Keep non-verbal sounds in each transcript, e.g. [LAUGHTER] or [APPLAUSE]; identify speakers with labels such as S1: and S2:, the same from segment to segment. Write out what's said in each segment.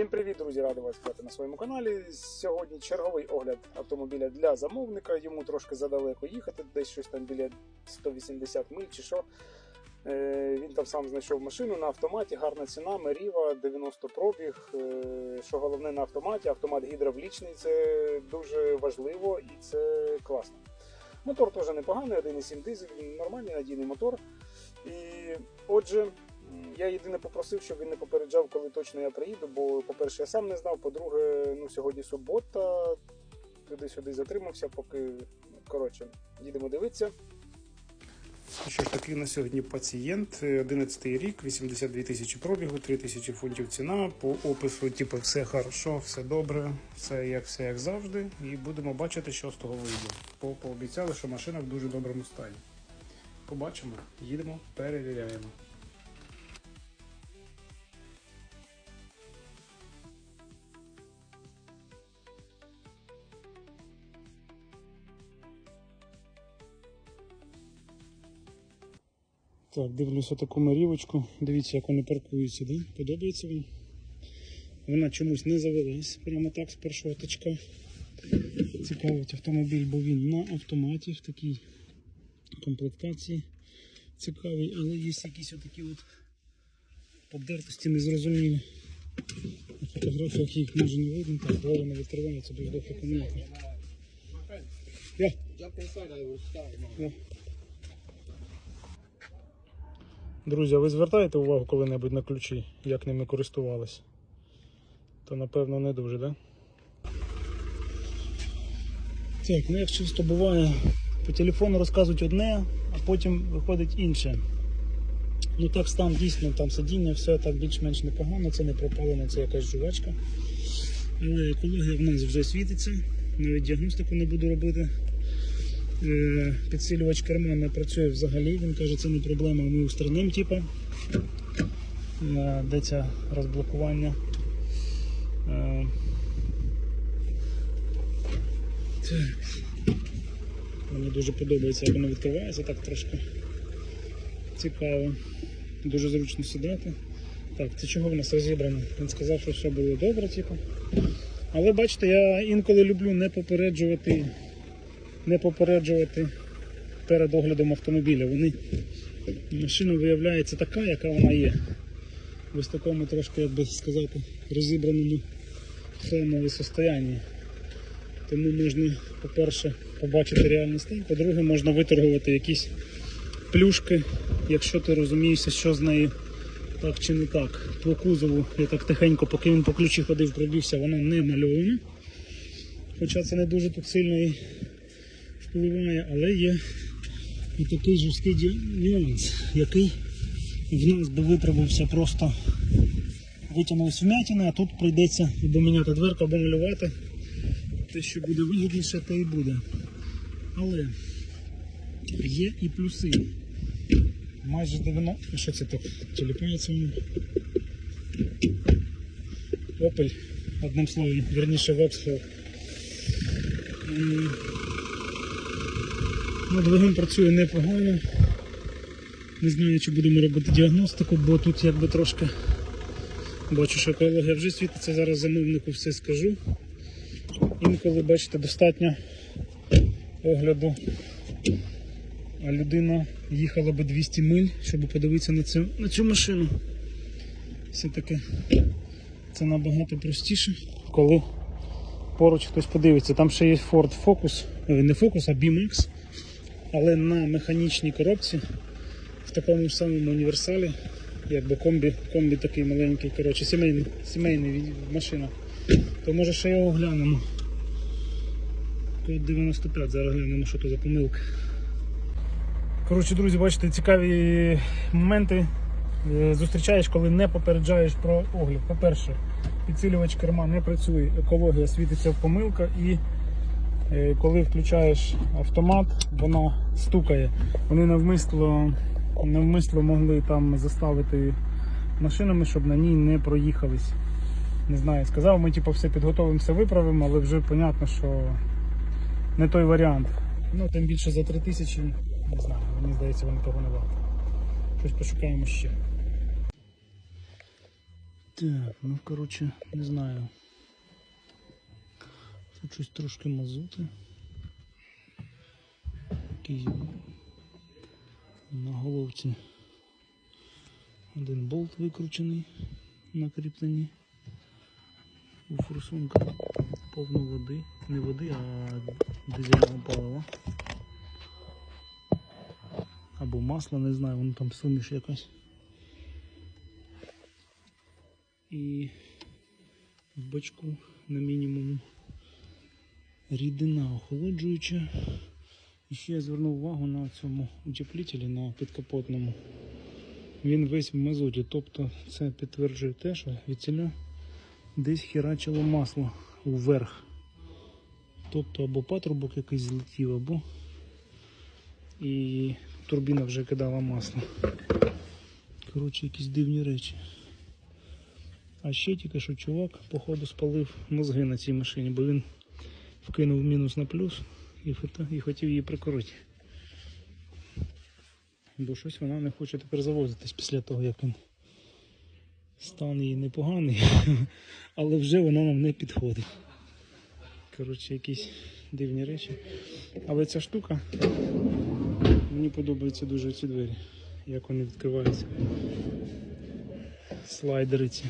S1: Всім привіт, друзі! Радий вас вітати на своєму каналі. Сьогодні черговий огляд автомобіля для замовника. Йому трошки задалеко їхати, десь щось там біля 180 миль чи що. Е, Він там сам знайшов машину на автоматі, гарна ціна, Меріва, 90 пробіг. Е, Що головне на автоматі, автомат гідравлічний, це дуже важливо і це класно. Мотор теж непоганий, 1,7 дизель, нормальний надійний мотор. І отже, я єдине попросив, щоб він не попереджав, коли точно я приїду, бо, по-перше, я сам не знав, по-друге, ну, сьогодні субота, туди-сюди затримався, поки. ну, Коротше, їдемо дивитися. Що ж такий на сьогодні пацієнт, 11 рік, 82 тисячі пробігу, 3 тисячі фунтів ціна. По опису, типу, все хорошо, все добре, все як все як завжди. І будемо бачити, що з того вийде. По пообіцяли, що машина в дуже доброму стані. Побачимо, їдемо, перевіряємо. Так, дивлюся таку марівочку. Дивіться, як вони паркуються, да? Подобається вам? Вона чомусь не завелась прямо так з першого тачка. Цікавить автомобіль, бо він на автоматі в такій комплектації. Цікавий, але є якісь отакі от подертості незрозумілі. На фотографіях їх може не видно, так, двері не відкриваються, дуже довго акумулятор. Я. Друзі, а ви звертаєте увагу коли-небудь на ключі, як ними користувались? То напевно не дуже? Да? Так, ну як часто буває, по телефону розказують одне, а потім виходить інше. Ну так стан дійсно там сидіння, все так більш-менш непогано, це не пропалено, це якась жувачка. Але екологія в нас вже світиться, навіть діагностику не буду робити. Е, Підсилювач керма не працює взагалі, він каже, це не проблема, ми устранимо, типу. Де це розблокування? Е. Мені дуже подобається, як воно відкривається, так трошки цікаво. Дуже зручно сідати. Так, це чого в нас розібрано? Він сказав, що все було добре, типу. Але бачите, я інколи люблю не попереджувати не попереджувати перед оглядом автомобіля. Вони машина виявляється така, яка вона є. В ось такому трошки, як би сказати, розібраному хламові состоянні. Тому можна, по-перше, побачити реальний стан, по-друге, можна виторгувати якісь плюшки, якщо ти розумієшся, що з нею так чи не так. По кузову я так тихенько, поки він по ключі ходив, пробігся, вона не мальована. Хоча це не дуже тут сильно і впливає, але є і такий жорсткий нюанс, який в нас би виправився просто витягнулись вмятини, а тут прийдеться або міняти дверку, або малювати. Те, що буде вигідніше, те і буде. Але є і плюси. Майже 90. А Що це так? Тіліпається воно? Опель, одним словом, верніше Воксхол. Ну, двигун працює непогано. Не знаю, чи будемо робити діагностику, бо тут якби трошки бачу, що екологія вже світиться, зараз замовнику все скажу. Інколи, бачите, достатньо огляду. А людина їхала би 200 миль, щоб подивитися на цю, на цю машину. Все-таки це набагато простіше, коли поруч хтось подивиться. Там ще є Ford Focus, не Focus, а B-Max, але на механічній коробці в такому самому універсалі, якби комбі, комбі такий маленький, коротше, сімейний, сімейний машина. То може ще його глянемо. Код 95, зараз глянемо, що то за помилка. Коротше, друзі, бачите, цікаві моменти е, зустрічаєш, коли не попереджаєш про огляд. По-перше, підсилювач керма не працює, екологія світиться в помилка і коли включаєш автомат, вона стукає. Вони навмисно, навмисно могли там заставити машинами, щоб на ній не проїхались. Не знаю, сказав, ми типу, все підготовимо, все виправимо, але вже понятно, що не той варіант. Ну, тим більше за 3 тисячі, не знаю, мені здається, вони того не варто. Щось пошукаємо ще. Так, ну коротше, не знаю. Щось трошки мазути. Якийсь на головці. Один болт викручений на кріпленні. У форсунка повно води. Не води, а дизельного палива. Або масло, не знаю, воно там суміш якась. І в бачку на мінімум рідина охолоджуюча. І ще я звернув увагу на цьому утеплителі на підкапотному. Він весь в мазуті, тобто це підтверджує те, що від десь херачило масло вверх. Тобто або патрубок якийсь злетів, або і турбіна вже кидала масло. Коротше, якісь дивні речі. А ще тільки що чувак, походу, спалив мозги на цій машині, бо він вкинув мінус на плюс і, і хотів її прикорити. Бо щось вона не хоче тепер завозитись після того, як він стан її непоганий, [LAUGHS] але вже вона нам не підходить. Коротше, якісь дивні речі. Але ця штука, мені подобаються дуже ці двері, як вони відкриваються. Слайдери ці.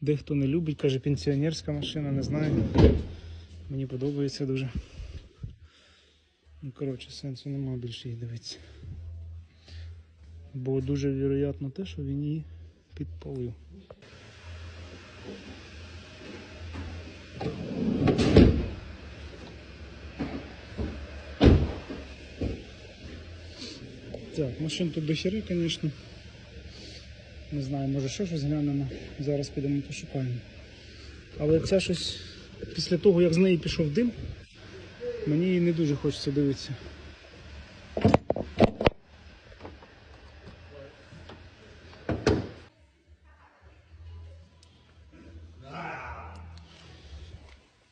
S1: Дехто не любить, каже, пенсіонерська машина, не знаю. Мені подобається дуже. Ну, коротше, сенсу нема більше її дивитися. Бо дуже вероятно те, що він її підпалив. Так, машин тут дохери, звісно. Не знаю, може ще щось глянемо. Зараз підемо пошукаємо. Але це щось після того, як з неї пішов дим, мені її не дуже хочеться дивитися.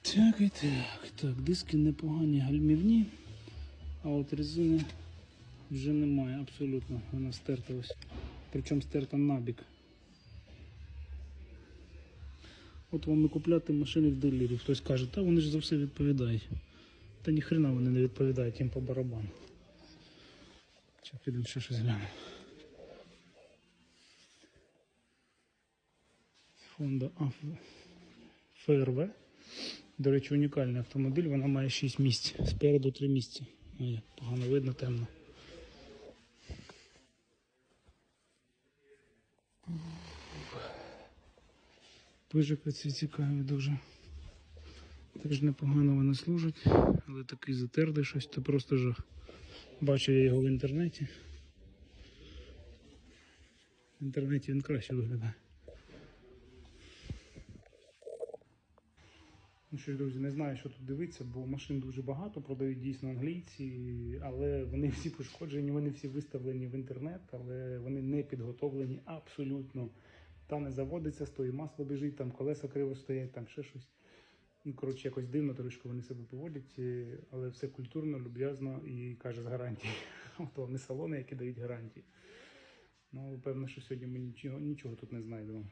S1: Так і так, так, диски непогані гальмівні, а от резини вже немає абсолютно. Вона стерта ось. Причому стерта набік. От вам і купляти машини в дилерів. Хтось каже, та вони ж за все відповідають. Та ніхрена вони не відповідають їм по барабану. Чи підемо ще щось глянемо. Honda FRV. До речі, унікальний автомобіль, вона має 6 місць. Спереду 3 місця. Ой, погано видно, темно. Пижики ці цікаві дуже. Теж непогано вони служать, але такий затертий щось, то просто жах. Бачив я його в інтернеті. В інтернеті він краще виглядає. Ну що друзі, не знаю, що тут дивитися, бо машин дуже багато, продають дійсно англійці, але вони всі пошкоджені, вони всі виставлені в інтернет, але вони не підготовлені абсолютно. Та не заводиться, стоїть масло біжить, там колеса криво стоять, там ще щось. Ну, коротше, якось дивно трошки вони себе поводять, е, але все культурно, люб'язно і каже з гарантії. [LAUGHS] От вони салони, які дають гарантії. Ну, певно, що сьогодні ми нічого, нічого тут не знайдемо.